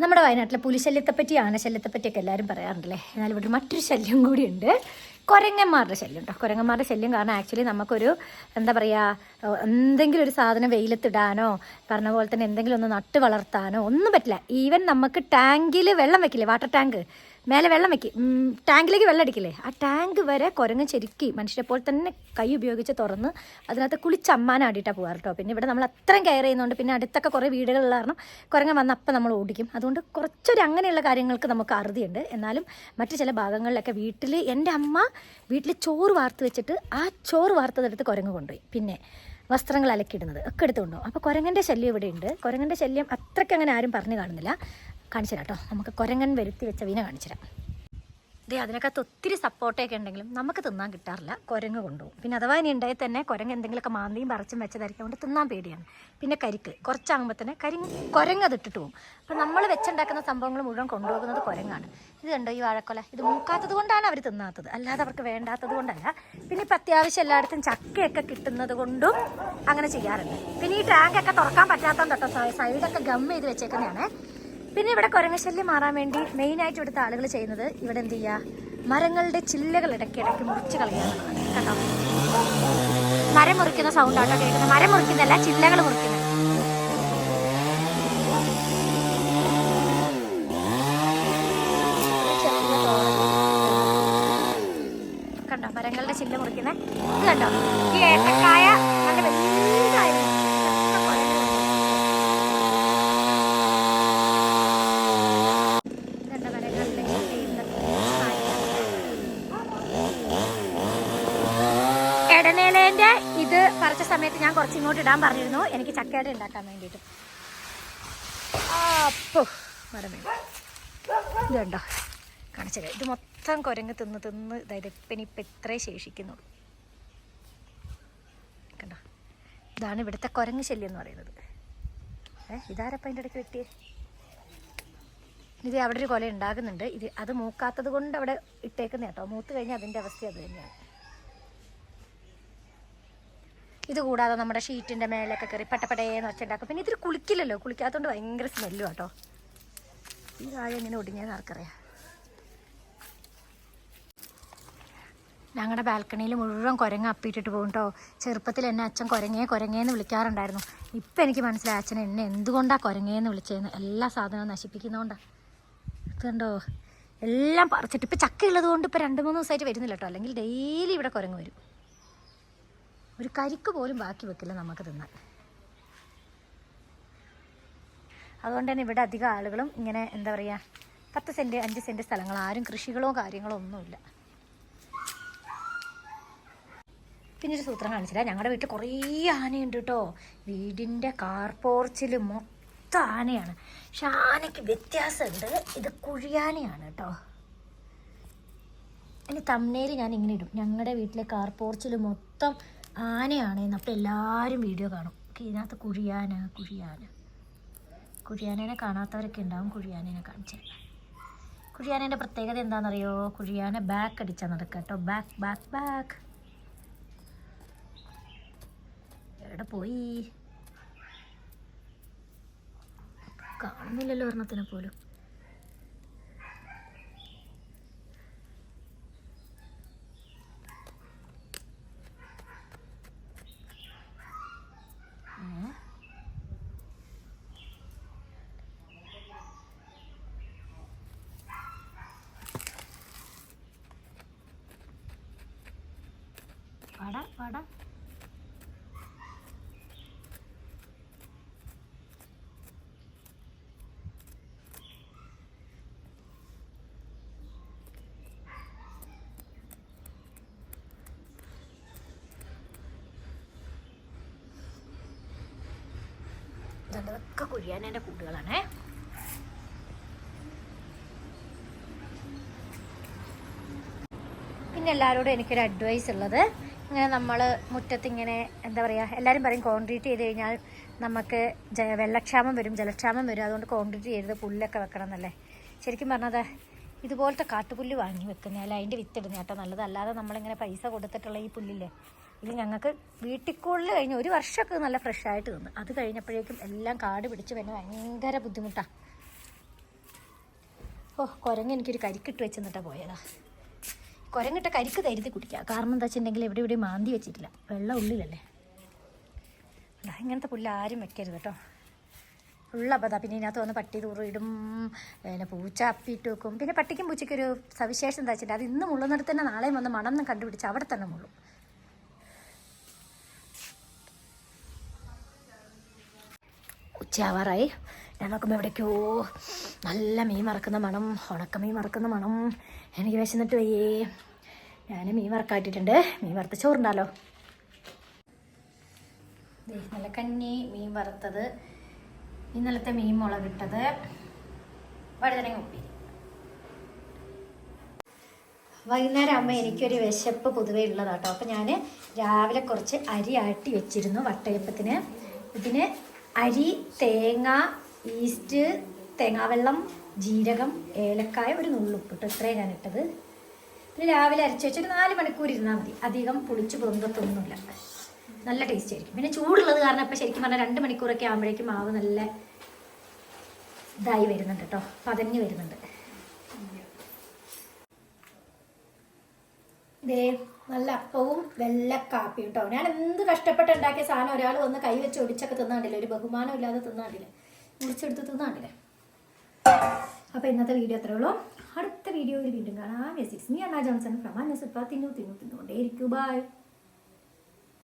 നമ്മുടെ വയനാട്ടിലെ പുലിശല്യത്തെപ്പറ്റി ആനശല്യത്തെപ്പറ്റിയൊക്കെ എല്ലാവരും പറയാറുണ്ടല്ലേ? എന്നാൽ ഇവിടെ മറ്റൊരു ശല്യം കൂടിയുണ്ട്. കുരങ്ങന്മാരുടെ ശല്യം ഉണ്ടോ കുരങ്ങന്മാരുടെ ശല്യം കാരണം ആക്ച്വലി നമുക്കൊരു എന്താ പറയുക എന്തെങ്കിലും ഒരു സാധനം വെയിലത്തിടാനോ പറഞ്ഞ പോലെ തന്നെ എന്തെങ്കിലും ഒന്ന് നട്ട് വളർത്താനോ ഒന്നും പറ്റില്ല. ഈവൻ നമുക്ക് ടാങ്കിൽ വെള്ളം വെക്കില്ലേ? Water tank. മേലെ വെള്ളം വെക്കി. ടാങ്കിലേക്ക് വെള്ളം അടിക്കില്ലേ? ആ ടാങ്ക് വരെ കുരങ്ങ് ചെരുക്കി മനുഷ്യരെ പോലെ തന്നെ കൈ ഉപയോഗിച്ച് തുറന്ന് അതിനകത്ത് കുളിച്ചമ്മാനാടിയിട്ടാണ് പോകാറ് കേട്ടോ പിന്നെ ഇവിടെ നമ്മൾ അത്രയും കെയർ ചെയ്യുന്നതുകൊണ്ട് പിന്നെ അടുത്തൊക്കെ കുറേ വീടുകളുള്ള കാരണം കുരങ്ങ് വന്ന അപ്പം നമ്മൾ ഓടിക്കും. അതുകൊണ്ട് കുറച്ചൊരു അങ്ങനെയുള്ള കാര്യങ്ങൾക്ക് നമുക്ക് അറുതിയുണ്ട്. എന്നാലും മറ്റു ചില ഭാഗങ്ങളിലൊക്കെ വീട്ടിൽ എന്റെ അമ്മ വീട്ടിൽ ചോറ് വാർത്ത് വെച്ചിട്ട് ആ ചോറ് വാർത്തതെടുത്ത് കുരങ്ങ് കൊണ്ടുപോയി. പിന്നെ വസ്ത്രങ്ങൾ അലക്കിയിടുന്നത് ഒക്കെ എടുത്തുകൊണ്ടോ അപ്പോൾ കുരങ്ങന്റെ ശല്യം ഇവിടെ ഉണ്ട്. കുരങ്ങന്റെ ശല്യം അത്രയ്ക്ക് അങ്ങനെ ആരും പറഞ്ഞു കാണുന്നില്ല. കാണിച്ചു തരാം കേട്ടോ. നമുക്ക് കുരങ്ങൻ വരുത്തി വെച്ച വീന കാണിച്ചു തരാം ദേ അതിനകത്ത് ഒത്തിരി സപ്പോർട്ടൊക്കെ ഉണ്ടെങ്കിലും നമുക്ക് തിന്നാൻ കിട്ടാറില്ല. കുരങ്ങ് കൊണ്ടുപോകും. പിന്നെ അഥവാ ഇനി ഉണ്ടായി തന്നെ കുരങ്ങ് എന്തെങ്കിലുമൊക്കെ മാന്തിയും പറിച്ചും വെച്ചതായിരിക്കും. അതുകൊണ്ട് തിന്നാൻ പേടിയാണ്. പിന്നെ കരിക്ക്. കുറച്ചാകുമ്പോൾ തന്നെ കരി കുരങ്ങ് അതിട്ടിട്ട് പോകും. അപ്പം നമ്മൾ വെച്ചുണ്ടാക്കുന്ന സംഭവങ്ങൾ മുഴുവൻ കൊണ്ടുപോകുന്നത് കുരങ്ങാണ്. ഇത് കണ്ടോ ഈ വാഴക്കൊല? ഇത് മൂക്കാത്തത് കൊണ്ടാണ് അവർ തിന്നാത്തത്. അല്ലാതെ അവർക്ക് വേണ്ടാത്തത് കൊണ്ടല്ല. പിന്നെ ഇപ്പം അത്യാവശ്യം എല്ലായിടത്തും ചക്കയൊക്കെ കിട്ടുന്നത് കൊണ്ടും അങ്ങനെ ചെയ്യാറുണ്ട്. പിന്നെ ഈ ടാങ്കൊക്കെ തുറക്കാൻ പറ്റാത്തതുകൊണ്ടോ സൈഡൊക്കെ ഗം ചെയ്ത് വെച്ചേക്കുന്നതാണ്. പിന്നെ ഇവിടെ കുരങ്ങശല്യം മാറാൻ വേണ്ടി മെയിൻ ആയിട്ട് ഇവിടുത്തെ ആളുകൾ ചെയ്യുന്നത് ഇവിടെ എന്ത് ചെയ്യുക മരങ്ങളുടെ ചില്ലകൾ ഇടയ്ക്ക് ഇടയ്ക്ക് മുറിച്ച് കളിക്കുന്നത് കേട്ടോ? മരം മുറിക്കുന്ന സൗണ്ട് ആട്ടോ കേൾക്കുന്നത്. മരം മുറിക്കുന്നതല്ല ചില്ലകൾ മുറിക്കുന്നത്. കണ്ടോ? മരങ്ങളുടെ ചില്ല മുറിക്കുന്നത് ഇത് കണ്ടോ ഈ ഏത്തക്കായ നല്ല വലുതായിരുന്നു ഇതൊക്കെ കുരങ്ങ് കണ്ട മരങ്ങളുടെ ചില്ലയുണ്ട്. എടനേലേന്റെ ഇത് പറിച്ച സമയത്ത് ഞാൻ കുറച്ച് ഇങ്ങോട്ട് ഇടാൻ പറഞ്ഞിരുന്നു. എനിക്ക് ചക്കയുടെ ഉണ്ടാക്കാൻ വേണ്ടിയിട്ട്. അപ്പോ മരമേ കാണിച്ചത് ഇത് മൊത്തം കുരങ്ങ് തിന്ന് തിന്ന് അതായത് ഇപ്പം ഇപ്പം ഇത്രേ ശേഷിക്കുന്നുള്ളൂ. കണ്ടോ? ഇതാണ് ഇവിടുത്തെ കുരങ്ങ് ശല്യം എന്ന് പറയുന്നത്. ഏ ഇതാരപ്പം അതിന്റെ ഇടയ്ക്ക് വെട്ടിയേ ഇത് അവിടെ ഒരു കൊല ഉണ്ടാകുന്നുണ്ട്. ഇത് അത് മൂക്കാത്തത് കൊണ്ട് അവിടെ ഇട്ടേക്കുന്ന കേട്ടോ. മൂത്ത് കഴിഞ്ഞാൽ അതിന്റെ അവസ്ഥ അത് തന്നെയാണ്. ഇത് കൂടാതെ നമ്മുടെ ഷീറ്റിന്റെ മേലൊക്കെ കയറി പട്ടപ്പടേന്ന് വെച്ചിട്ടുണ്ടാക്കും പിന്നെ ഇതിൽ കുളിക്കില്ലല്ലോ. കുളിക്കാത്തതുകൊണ്ട് ഭയങ്കര സ്മെല്ലു കേട്ടോ ഈ താഴെ എങ്ങനെ ഒടിഞ്ഞത് ആർക്കറിയാം? ഞങ്ങളുടെ ബാൽക്കണിയിൽ മുഴുവൻ കുരങ്ങ അപ്പിയിട്ടിട്ട് പോകും കേട്ടോ ചെറുപ്പത്തിൽ എന്നെ അച്ഛൻ കുരങ്ങേ കുരങ്ങേന്ന് വിളിക്കാറുണ്ടായിരുന്നു. ഇപ്പം എനിക്ക് മനസ്സിലായി അച്ഛൻ എന്നെ എന്തുകൊണ്ടാണ് കുരങ്ങേന്ന് വിളിച്ചതെന്ന് എല്ലാ സാധനവും നശിപ്പിക്കുന്നതുകൊണ്ടാണ് ഇതുണ്ടോ എല്ലാം പറിച്ചിട്ട് ഇപ്പം ചക്ക ഉള്ളത് കൊണ്ട് ഇപ്പം രണ്ട് മൂന്ന് ദിവസമായിട്ട് വരുന്നില്ല കേട്ടോ അല്ലെങ്കിൽ ഡെയിലി ഇവിടെ കുരങ്ങ് വരും. ഒരു കരിക്ക് പോലും ബാക്കി വെക്കില്ല നമുക്ക് തിന്നാൻ. അതുകൊണ്ട് തന്നെ ഇവിടെ അധികം ആളുകളും ഇങ്ങനെ എന്താ പറയുക പത്ത് സെന്റ് അഞ്ച് സെന്റ് സ്ഥലങ്ങൾ ആരും കൃഷികളോ കാര്യങ്ങളോ ഒന്നുമില്ല. പിന്നെ സൂത്രം കാണിച്ചില്ല. ഞങ്ങളുടെ വീട്ടിൽ കുറേ ആനയുണ്ട് കേട്ടോ വീടിന്റെ കാർ പോർച്ചിൽ മൊത്തം ആനയാണ്. പക്ഷെ ആനയ്ക്ക് വ്യത്യാസമുണ്ട് ഇത് കുഴിയാനയാണ് കേട്ടോ ഇനി തമ്മനയിൽ ഞാൻ ഇങ്ങനെ ഇടും. ഞങ്ങളുടെ വീട്ടിലെ കാർ പോർച്ചിൽ മൊത്തം ആനയാണ് അപ്പോൾ എല്ലാവരും വീഡിയോ കാണും. ഇതിനകത്ത് കുഴിയാന കുഴിയാന. കുഴിയാനേനെ കാണാത്തവരൊക്കെ ഉണ്ടാവും കുഴിയാനേനെ കാണിച്ചു കുഴിയാനേന്റെ പ്രത്യേകത എന്താണെന്നറിയോ? കുഴിയാന ബാക്ക് അടിച്ചാൽ നടക്കുക കേട്ടോ. ബാക്ക് ബാക്ക് ബാക്ക് എവിടെ പോയി? കാണുന്നില്ലല്ലോ ഒരെണ്ണത്തിനെ പോലും. ഇതൊക്കെ കുഴിയാനേന്റെ കൂടുകളാണേ പിന്നെ എല്ലാവരോടും എനിക്കൊരു അഡ്വൈസ് ഉള്ളത്. ഇങ്ങനെ നമ്മൾ മുറ്റത്തിങ്ങനെ എന്താ പറയുക എല്ലാവരും പറയും കോൺക്രീറ്റ് ചെയ്ത് കഴിഞ്ഞാൽ നമുക്ക് വെള്ളക്ഷാമം വരും ജലക്ഷാമം വരും. അതുകൊണ്ട് കോൺക്രീറ്റ് ചെയ്ത് പുല്ലൊക്കെ വെക്കണം എന്നല്ലേ. ശരിക്കും പറഞ്ഞത് ഇതുപോലത്തെ കാട്ടുപുല്ല് വാങ്ങി വെക്കുന്നതല്ല അതിന്റെ വിത്തിടുന്ന കേട്ടോ. നല്ലത്. അല്ലാതെ നമ്മളിങ്ങനെ പൈസ കൊടുത്തിട്ടുള്ള ഈ പുല്ലില്ലേ. ഇത് ഞങ്ങൾക്ക് വീട്ടിക്കുള്ളിൽ കഴിഞ്ഞ് ഒരു വർഷമൊക്കെ നല്ല ഫ്രഷ് ആയിട്ട് നിന്ന്. അത് കഴിഞ്ഞപ്പോഴേക്കും എല്ലാം കാട് പിടിച്ച് പിന്നെ ഭയങ്കര ബുദ്ധിമുട്ടാണ് ഓ കുരങ്ങ് എനിക്കൊരു കരിക്കിട്ട് വെച്ചെന്നിട്ടാണ് പോയതാ. കുരങ്ങിട്ട കരിക്ക് തരുതി കുടിക്കുക കാരണം എന്താ വെച്ചിട്ടുണ്ടെങ്കിൽ എവിടെ ഇവിടെ മാന്തി വെച്ചിട്ടില്ല. വെള്ളം ഉള്ളിലല്ലേ. ഇങ്ങനത്തെ പുല്ല് ആരും വെക്കരുത് കേട്ടോ. അപ്പതാ പിന്നെ ഇതിനകത്ത് വന്ന് പട്ടി തൂറിയിടും പിന്നെ പൂച്ച അപ്പിയിട്ട് വെക്കും. പിന്നെ പട്ടിക്കും പൂച്ചയ്ക്കൊരു സവിശേഷം എന്താ വെച്ചിട്ടുണ്ടെങ്കിൽ അത് ഇന്ന് മുള്ളുന്നിടത്ത് തന്നെ നാളെയും വന്ന് മണം കണ്ടുപിടിച്ച് അവിടെ തന്നെ മുള്ളും. ഉച്ചയാവാറായി. ഞാൻ നോക്കുമ്പോൾ എവിടേക്കോ നല്ല മീൻ മറക്കുന്ന മണം ഉണക്ക മീൻ മറക്കുന്ന മണം. എനിക്ക് വിശന്നിട്ട് വയ്യേ. ഞാൻ മീൻ വറക്കാട്ടിട്ടുണ്ട്. മീൻ വറുത്ത ചോറുണ്ടല്ലോ. നല്ല കഞ്ഞി മീൻ വറുത്തത്. ഇന്നലത്തെ മീൻ മുളകിട്ടത് വഴുതനങ്ങ ഉപ്പി വൈകുന്നേരം ആകുമ്പോൾ എനിക്കൊരു വിശപ്പ് പൊതുവേ ഉള്ളതാട്ടോ. അപ്പം ഞാൻ രാവിലെ കുറച്ച് അരി ആട്ടി വെച്ചിരുന്നു വട്ടയപ്പത്തിന്. ഇതിന് അരി തേങ്ങ ഈസ്റ്റ് തേങ്ങാവെള്ളം ജീരകം ഏലക്കായ ഒരു നുള്ളുപ്പിട്ട് ഇത്രയും ഞാൻ ഇട്ടത്. പിന്നെ രാവിലെ അരച്ച് വെച്ചൊരു നാല് മണിക്കൂർ ഇരുന്നാൽ മതി. അധികം പുളിച്ച് പൊന്തത്തൊന്നുമില്ല നല്ല ടേസ്റ്റ് ആയിരിക്കും. പിന്നെ ചൂടുള്ളത് കാരണം ഇപ്പം ശരിക്കും പറഞ്ഞാൽ രണ്ട് മണിക്കൂറൊക്കെ ആകുമ്പോഴേക്കും മാവ് നല്ല ഇതായി വരുന്നുണ്ട് കേട്ടോ. പതഞ്ഞ് വരുന്നുണ്ട്. ദേ നല്ല അപ്പവും വെള്ള കാപ്പിയും കേട്ടോ ഞാൻ എന്ത് കഷ്ടപ്പെട്ട് ഉണ്ടാക്കിയ സാധനം ഒരാൾ വന്ന് കൈ വെച്ച് ഒടിച്ചൊക്കെ തിന്നാണ്ടില്ലേ? ഒരു ബഹുമാനം ഇല്ലാതെ തിന്നാണ്ടില്ലേ? മുറിച്ചെടുത്ത് തിന്നാണ്ടില്ലേ? അപ്പോൾ ഇന്നത്തെ വീഡിയോ അത്രേ ഉള്ളൂ. അടുത്ത വീഡിയോയിൽ വീണ്ടും കാണാം. മീ അണ്ണ ജോൺസൺ ഫ്രം അന്നസുപ്പ തിന്നു തിന്നു തിന്നുകൊണ്ടേ ഇരിക്കൂ ബൈ